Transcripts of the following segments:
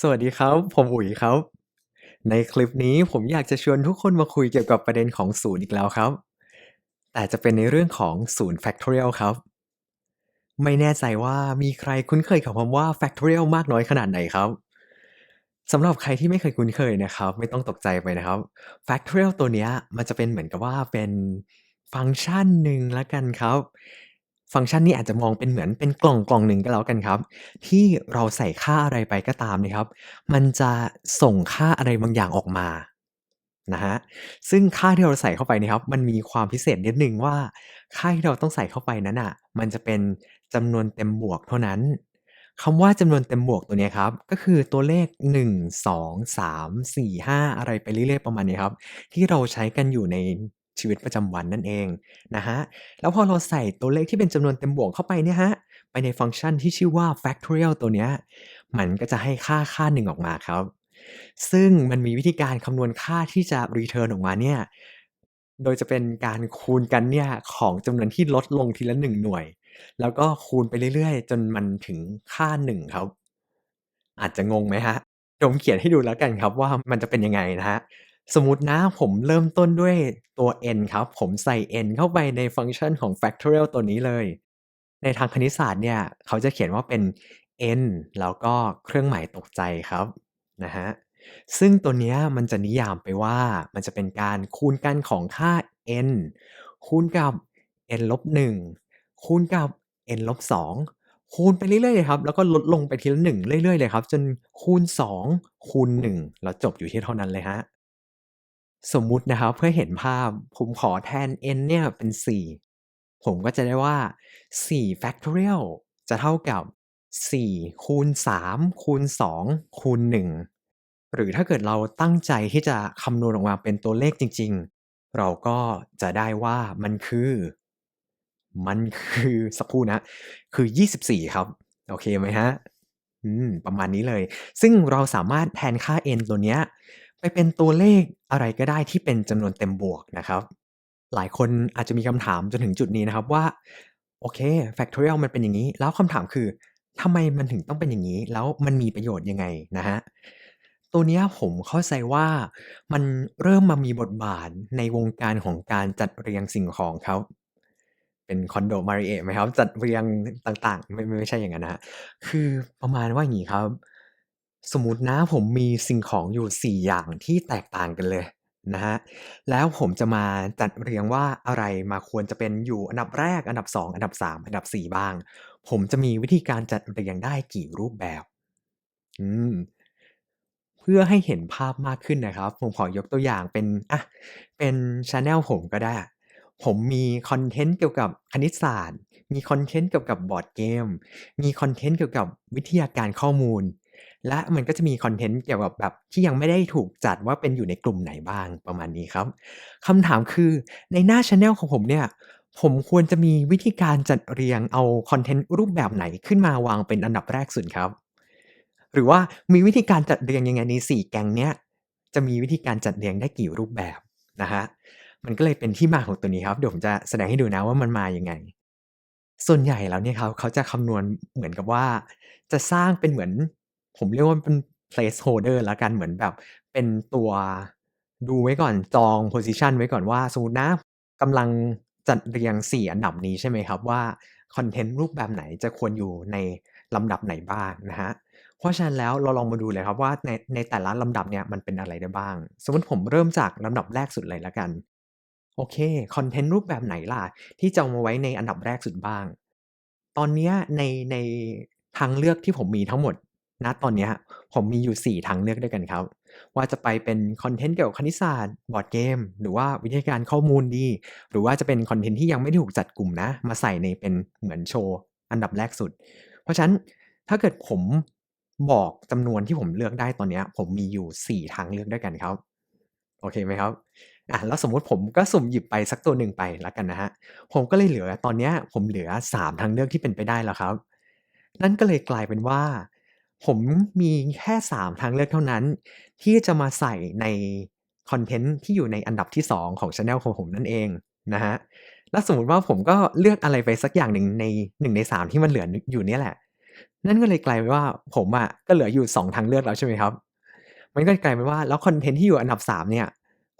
สวัสดีครับ ผมอุ๋ยครับ ในคลิปนี้ผมอยากจะชวนทุกคนมาคุยเกี่ยวกับประเด็นของศูนย์อีกแล้วครับ แต่จะเป็นในเรื่องของศูนย์ Factorial ครับ ไม่แน่ใจว่ามีใครคุ้นเคยกับคำว่า Factorial มากน้อยขนาดไหนครับสำหรับใครที่ไม่เคยคุ้นเคยนะครับ ไม่ต้องตกใจไปนะครับ Factorial ตัวเนี้ยมันจะเป็นเหมือนกับว่าเป็นฟังก์ชันหนึ่งล้วกันครับ ฟังก์ชันนี้อาจจะมองเป็นเหมือนเป็นกล่องกล่องหนึ่งก็แล้วกันครับ ที่เราใส่ค่าอะไรไปก็ตามนะครับ มันจะส่งค่าอะไรบางอย่างออกมานะครับซึ่งค่าที่เราใส่เข้าไปนะครับ มันมีความพิเศษนิดหนึ่งว่า ค่าที่เราต้องใส่เข้าไปนั้นน่ะ มันจะเป็นจำนวนเต็มบวกเท่านั้นคำว่าจำนวนเต็มบวกตัวเนี้ยครับ ก็คือตัวเลข 1 2 3 4 5 อะไรไปเรื่อยๆประมาณนี้ครับ ที่เราใช้กันอยู่ใน ชีวิตประจำวันนั่นเองนะครับแล้วพอเราใส่ตัวเลขที่เป็นจำนวนเต็มบวกเข้าไปเนี่ยครับไปในฟังก์ชันที่ชื่อว่า Factorial ตัวเนี้ย มันก็จะให้ค่าค่าหนึ่งออกมาครับ ซึ่งมันมีวิธีการคำนวณค่าที่จะรีเทิร์นออกมาเนี่ย โดยจะเป็นการคูณกันเนี่ยของจำนวนที่ลดลงทีละ1หน่วย แล้วก็คูณไปเรื่อยๆ จนมันถึงค่า1ครับ อาจจะงงไหมครับ?เดี๋ยวผมเขียนให้ดูแล้วกันครับว่ามันจะเป็นยังไงนะครับ สมมตินะผมเริ่มต้นด้วยตัว n ครับ ผมใส่ n เข้าไปในฟังก์ชันของ Factorial ตัวนี้เลย ในทางคณิตศาสตร์เนี่ย เขาจะเขียนว่าเป็น n แล้วก็เครื่องหมายตกใจครับนะครับซึ่งตัวเนี้ยมันจะนิยามไปว่ามันจะเป็นการคูณกันของค่า n คูณกับ n ลบ1คูณกับ n ลบ2คูณไปเรื่อยๆเลยครับ แล้วก็ลดลงไปทีละ1เรื่อยๆเลยครับ จนคูณ 2 คูณ 1 แล้วจบอยู่ที่เท่านั้นเลยครับ สมมุตินะครับเพื่อเห็นภาพผมขอแทน n เนี่ยเป็น 4 ผมก็จะได้ว่า 4 Factorial จะเท่ากับ 4 คูณ 3 คูณ 2 คูณ 1 หรือถ้าเกิดเราตั้งใจที่จะคำนวณออกมาเป็นตัวเลขจริง ๆ เราก็จะได้ว่ามันคือ มันคือสักครู่นะ คือ 24 ครับ โอเคไหมครับ?อืม ประมาณนี้เลย ซึ่งเราสามารถแทนค่า n ตัวเนี้ย ไปเป็นตัวเลขอะไรก็ได้ที่เป็นจำนวนเต็มบวกนะครับ หลายคนอาจจะมีคำถามจนถึงจุดนี้นะครับว่า โอเค Factorial มันเป็นอย่างงี้ แล้วคำถามคือทำไมมันถึงต้องเป็นอย่างงี้ แล้วมันมีประโยชน์ยังไงนะครับตัวนี้ผมเข้าใจว่ามันเริ่มมามีบทบาทในวงการของการจัดเรียงสิ่งของครับเป็นคอนโด Marriott ไหมครับ จัดเรียงต่างๆ ไม่ไม่ใช่อย่างนั้นนะคือประมาณว่าอย่างงี้ครับ สมมตินะผมมีสิ่งของอยู่ 4 อย่างที่แตกต่างกันเลยนะครับแล้วผมจะมาจัดเรียงว่าอะไรมาควรจะเป็นอยู่อันดับแรก อันดับ 2 อันดับ 3 อันดับ 4 บ้าง ผมจะมีวิธีการจัดเรียงได้กี่รูปแบบ อืม เพื่อให้เห็นภาพมากขึ้นนะครับ ผมขอยกตัวอย่างเป็น อะ เป็นชนเนลผมก็ได้ ผมมีคอนเทนต์เกี่ยวกับคณิตศาสตร์ มีคอนเทนต์เกี่ยวกับบอร์ดเกม มีคอนเทนต์เกี่ยวกับวิทยาการข้อมูล และมันก็จะมีคอนเทนต์เกี่ยวกับแบบที่ยังไม่ได้ถูกจัดว่าเป็นอยู่ในกลุ่มไหนบ้างประมาณนี้ครับคำถามคือในหน้าชนเนลของผมเนี่ย ผมควรจะมีวิธีการจัดเรียงเอาคอนเทนต์รูปแบบไหนขึ้นมาวางเป็นอันดับแรกสุดครับ หรือว่ามีวิธีการจัดเรียงยังไงใน4แกงเนี้ยจะมีวิธีการจัดเรียงได้กี่รูปแบบนะครับมันก็เลยเป็นที่มาของตัวนี้ครับเดี๋ยวผมจะแสดงให้ดูนะว่ามันมายังไง ส่วนใหญ่แล้วเนี่ยครับเขาจะคำนวณเหมือนกับว่า จะสร้างเป็นเหมือน ผมเรียกว่าเป็น placeholder ล้วกันเหมือนแบบ เป็นตัวดูไว้ก่อนจองโพซิชันไว้ก่อนว่า สมมตินะกำลังจัดเรียง 4 อันดับนี้ใช่ไหมครับว่าคอนเทนต์รูปแบบไหนจะควรอยู่ในลำดับไหนบ้างนะครับเพราะฉะนั้นแล้วเราลองมาดูเลยครับว่าในในแต่ละลำดับเนี่ยมันเป็นอะไรได้บ้าง สมมติผมเริ่มจากลำดับแรกสุดเลยแล้วกัน โอเคคอนเทนต์รูปแบบไหนล่ะ ที่จะมาไว้ในอันดับแรกสุดบ้าง ตอนเนี้ยในในทางเลือกที่ผมมีทั้งหมด ณตอนนี้ผมมีอยู่ 4 ทางเลือกด้วยกันครับ ว่าจะไปเป็นคอนเทนต์เกี่ยวกับคณิตศาสตร์บอร์ดเกม หรือว่าวิทยาการข้อมูลดี หรือว่าจะเป็นคอนเทนต์ที่ยังไม่ได้ถูกจัดกลุ่มนะ มาใส่ในเป็นเหมือนโชว์อันดับแรกสุด เพราะฉะนั้นถ้าเกิดผมบอกจำนวนที่ผมเลือกได้ตอนนี้ผมมีอยู่ 4 ทางเลือกด้วยกันครับ โอเคไหมครับอะแล้วสมมุติผมก็สุ่มหยิบไปสักตัวหนึ่งไปล้วกันนะครับผมก็เลยเหลือตอนนี้ผมเหลือ 3 ทางเลือกที่เป็นไปได้แล้วครับ นั่นก็เลยกลายเป็นว่า ผมมีแค่ 3 ทางเลือกเท่านั้น ที่จะมาใส่ในคอนเทนต์ที่อยู่ในอันดับที่ 2 ของชนเนลของผมนั่นเองนะครับแล้วสมมติว่าผมก็เลือกอะไรไปสักอย่างหนึ่งใน1ใน 3 ที่มันเหลืออยู่เนี่ยแหละ นั่นก็เลยกลายเป็นว่าผมอะก็เหลืออยู่ 2 ทางเลือกแล้วใช่ไหมครับ มันก็กลายเป็นว่าแล้วคอนเทนต์ที่อยู่อันดับ 3 เนี่ย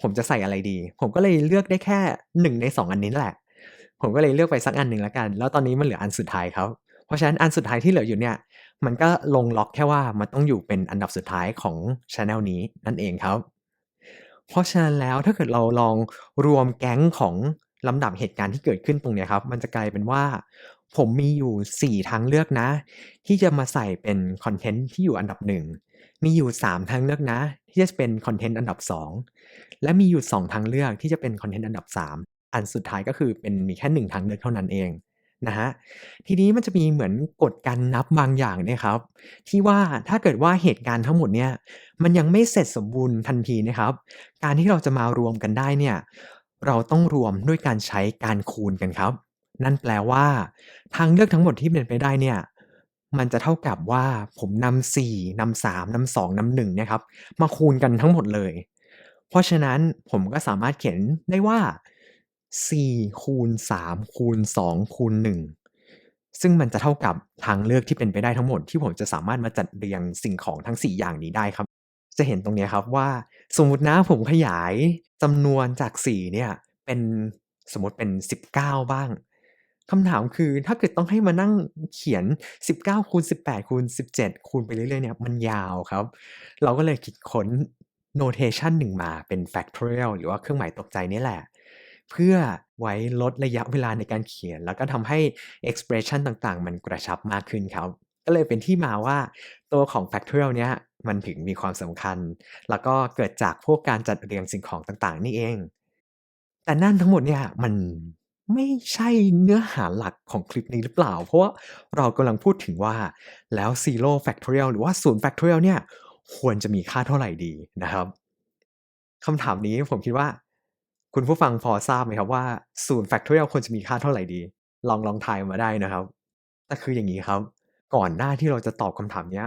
ผมจะใส่อะไรดี ผมก็เลยเลือกได้แค่ 1 ใน 2 อันนี้แหละ ผมก็เลยเลือกไปสักอันหนึ่งแล้วกัน แล้วตอนนี้มันเหลืออันสุดท้ายครับ เพราะฉะนั้นอันสุดท้ายที่เหลืออยู่เนี่ย มันก็ลงล็อกแค่ว่ามันต้องอยู่เป็นอันดับสุดท้ายของชันเนลนี้นั่นเองครับ เพราะฉะนั้นแล้วถ้าเกิดเราลองรวมแก๊งของลำดับเหตุการณ์ที่เกิดขึ้นตรงนี้ครับ มันจะกลายเป็นว่า ผมมีอยู่ 4 ทางเลือกนะ ที่จะมาใส่เป็นคอนเทนต์ที่อยู่อันดับ 1 มีอยู่ 3 ทางเลือกนะ ที่จะเป็นคอนเทนต์อันดับ 2 และมีอยู่ 2 ทางเลือกที่จะเป็นคอนเทนต์อันดับ 3 อันสุดท้ายก็คือเป็นมีแค่ 1 ทางเลือกเท่านั้นเอง นะครับทีนี้มันจะมีเหมือนกฎการนับบางอย่างเนี่ยครับ ที่ว่าถ้าเกิดว่าเหตุการณ์ทั้งหมดเนี่ย มันยังไม่เสร็จสมบูรณ์ทันทีนะครับ การที่เราจะมารวมกันได้เนี่ย เราต้องรวมด้วยการใช้การคูณกันครับ นั่นแปลว่า ทางเลือกทั้งหมดที่เป็นไปได้เนี่ย มันจะเท่ากับว่าผมนำ4นำา3นำ2นำ1เนี่ยครับ มาคูณกันทั้งหมดเลย เพราะฉะนั้นผมก็สามารถเขียนได้ว่า 4คูณ3คูณ2คูณ1ซึ่งมันจะเท่ากับทางเลือกที่เป็นไปได้ทั้งหมดที่ผมจะสามารถมาจัดเรียงสิ่งของทั้ง 4 อย่างนี้ได้ครับ จะเห็นตรงนี้ครับว่าสมมตินะผมขยายจำนวนจาก 4 เนี่ยเป็นสมมติเป็น 19 บ้างคำถามคือถ้าเกิดต้องให้มานั่งเขียน 19คูณ18คูณ17คูณไปเรื่อยๆเนี่ยมันยาวครับ เราก็เลยคิดค้น notation หนึ่งมาเป็น factorial หรือว่าเครื่องหมายตกใจนี่แหละ เพื่อไว้ลดระยะเวลาในการเขียน แล้วก็ทำให้ expression ต่างๆ มันกระชับมากขึ้นครับ ก็เลยเป็นที่มาว่าตัวของ factorial เนี้ยมันถึงมีความสำคัญ แล้วก็เกิดจากพวกการจัดเรียงสิ่งของต่างๆ นี่เอง แต่นั่นทั้งหมดเนี่ยมันไม่ใช่เนื้อหาหลักของคลิปนี้หรือเปล่า เพราะว่าเรากำลังพูดถึงว่าแล้ว zero factorial หรือว่า0 factorial เนี่ยควรจะมีค่าเท่าไหร่ดีนะครับคำถามนี้ผมคิดว่า คุณผู้ฟังพอทราบไหมครับว่า0 factorial ควรจะมีค่าเท่าไหร่ดี ลองลองทายมาได้นะครับแต่คืออย่างงี้ครับ ก่อนหน้าที่เราจะตอบคำถามเนี้ย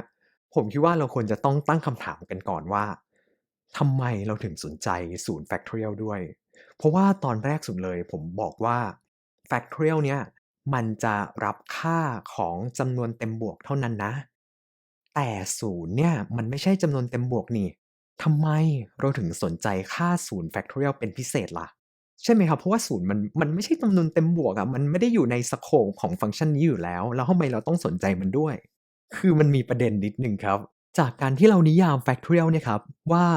ผมคิดว่าเราควรจะต้องตั้งคำถามกันก่อนว่าทำไมเราถึงสนใจ0 factorial ด้วย เพราะว่าตอนแรกสุดเลยผมบอกว่า factorial เนี่ยมันจะรับค่าของจำนวนเต็มบวกเท่านั้นนะ แต่0เนี่ยมันไม่ใช่จำนวนเต็มบวกนี่ ทำไมเราถึงสนใจค่า0 factorial เรียลเป็นพิเศษล่ะ ใช่ไหมครับ เพราะว่า0มันมันไม่ใช่จำนวนเต็มบวกอะมันไม่ได้อยู่ในสโคปของฟังก์ชันนี้อยู่แล้ว แล้วทำไมเราต้องสนใจมันด้วย คือมันมีประเด็นนิดนึงครับ จากการที่เรานิยาม factorial เนี่ยครับ ว่า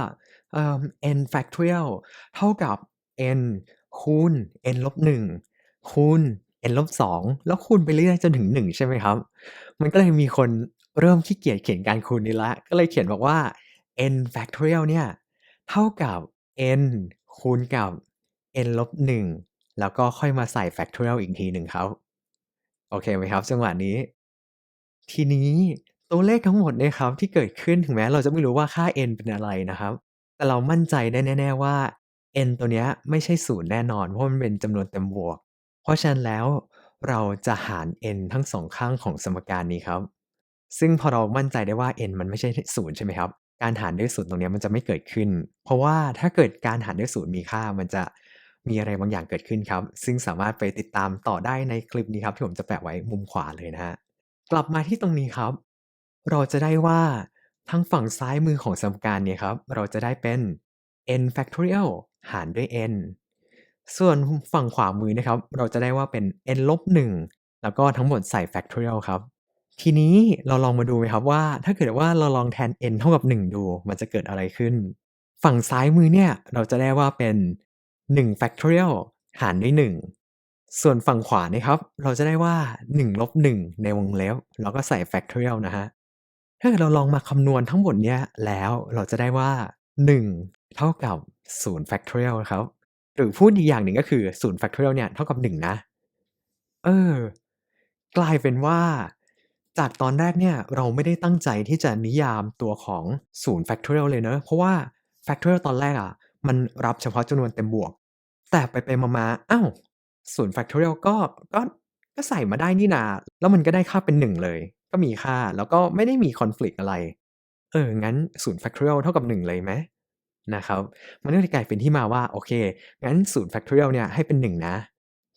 เอ่อ n factorial เท่ากับ n คูณ n ลบ1คูณ n ลบ2แล้วคูณไปเรื่อยๆจนถึง1ใช่ไหมครับ มันก็เลยมีคนเริ่มขี้เกียจเขียนการคูณนี้ล้วก็เลยเขียนบอกว่า n factorial เนี่ย เท่ากับ n คูณกับ n ลบ1แล้วก็ค่อยมาใส่ factorial อีกทีหนึ่งครับ โอเคไหมครับจังหวะนี้ ทีนี้ตัวเลขทั้งหมดเนี่ยครับที่เกิดขึ้นถึงแม้เราจะไม่รู้ว่าค่า n เป็นอะไรนะครับ แต่เรามั่นใจได้แน่ ๆว่า n ตัวเนี้ยไม่ใช่0แน่นอน เพราะมันเป็นจำนวนเต็มบวก เพราะฉะนั้นแล้วเราจะหาร n ทั้ง2ข้างของสมการนี้ครับ ซึ่งพอเรามั่นใจได้ว่า n มันไม่ใช่0ใช่ไหมครับ การหารด้วย0ตรงนี้มันจะไม่เกิดขึ้น เพราะว่าถ้าเกิดการหารด้วย0มีค่ามันจะมีอะไรบางอย่างเกิดขึ้นครับ ซึ่งสามารถไปติดตามต่อได้ในคลิปนี้ครับ ที่ผมจะแปะไว้มุมขวาเลยนะครับกลับมาที่ตรงนี้ครับ เราจะได้ว่าทางฝั่งซ้ายมือของสมการเนี่ยครับ เราจะได้เป็น n factorial หารด้วย n ส่วนฝั่งขวามือนะครับ เราจะได้ว่าเป็น n ลบ1แล้วก็ทั้งหมดใส่ factorial ครับ ทีนี้เราลองมาดูไหมครับว่า ถ้าเกิดว่าเราลองแทน n เท่ากับ 1 ดู มันจะเกิดอะไรขึ้น ฝั่งซ้ายมือเนี่ย เราจะได้ว่าเป็น1 factorial หารด้วย 1 ส่วนฝั่งขวานะครับ เราจะได้ว่า1ลบ1ในวงเล็บแล้วก็ใส่ factorial นะครับถ้าเกิดเราลองมาคำนวณทั้งหมดเนี้ยแล้วเราจะได้ว่า 1 เท่ากับ0 factorial ครับ หรือพูดอีกอย่างหนึ่งก็คือ0 factorial เนี่ยเท่ากับ 1 นะ เออ กลายเป็นว่า จากตอนแรกเนี่ยเราไม่ได้ตั้งใจที่จะนิยามตัวของ0 factorial เลยเนาะเพราะว่า factorial ตอนแรกอะมันรับเฉพาะจำนวนเต็มบวก แต่ไปๆมาๆอ้าว0 factorial ก็ก็ก็ใส่มาได้นี่นา แล้วมันก็ได้ค่าเป็น1เลย ก็มีค่าแล้วก็ไม่ได้มี conflict อะไร เออ งั้น0 factorial เท่ากับ1เลยไหม?นะครับ มันก็เลยกลายเป็นที่มาว่า โอเค งั้น0 factorial เนี่ยให้เป็น1นนะ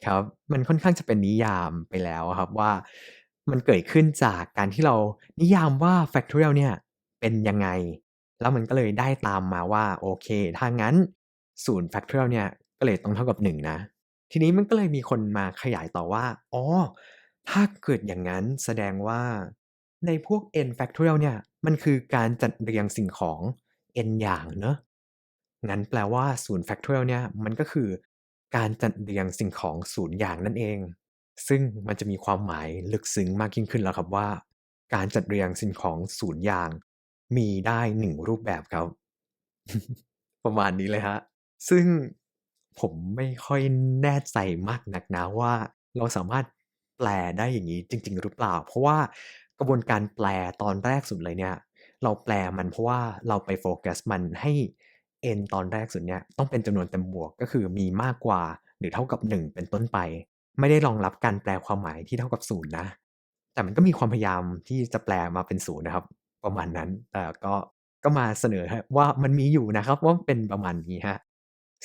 ครับ มันค่อนข้างจะเป็นนิยามไปแล้วครับว่า มันเกิดขึ้นจากการที่เรานิยามว่า factorial เนี่ยเป็นยังไง แล้วมันก็เลยได้ตามมาว่า โอเค ถ้างั้น0 factorial เนี่ยก็เลยต้องเท่ากับ 1 นะ ทีนี้มันก็เลยมีคนมาขยายต่อว่า อ๋อ ถ้าเกิดอย่างงั้นแสดงว่าในพวก n factorial เนี่ยมันคือการจัดเรียงสิ่งของ n อย่างเนาะงั้นแปลว่า0 factorial เนี่ยมันก็คือการจัดเรียงสิ่งของ0อย่างนั่นเอง ซึ่งมันจะมีความหมายลึกซึ้งมากยิ่งขึ้นแล้วครับว่า การจัดเรียงสิ่งของ0อย่าง มีได้1รูปแบบครับ ประมาณนี้เลยครับซึ่งผมไม่ค่อยแน่ใจมากนักนะว่า เราสามารถแปลได้อย่างงี้จริง ๆ หรือเปล่า เพราะว่ากระบวนการแปลตอนแรกสุดเลยเนี่ย เราแปลมันเพราะว่าเราไปโฟกัสมันให้ n ตอนแรกสุดเนี่ยต้องเป็นจำนวนเต็มบวกก็คือมีมากกว่าหรือเท่ากับ 1 เป็นต้นไป ไม่ได้รองรับการแปลความหมายที่เท่ากับศูนย์นะ แต่มันก็มีความพยายามที่จะแปลมาเป็นศูนย์นะครับ ประมาณนั้นแต่ก็ก็มาเสนอว่ามันมีอยู่นะครับว่าเป็นประมาณนี้ฮะ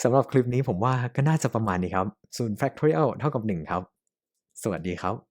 สำหรับคลิปนี้ผมว่าก็น่าจะประมาณนี้ครับ0 factorial เท่ากับ1ครับ สวัสดีครับ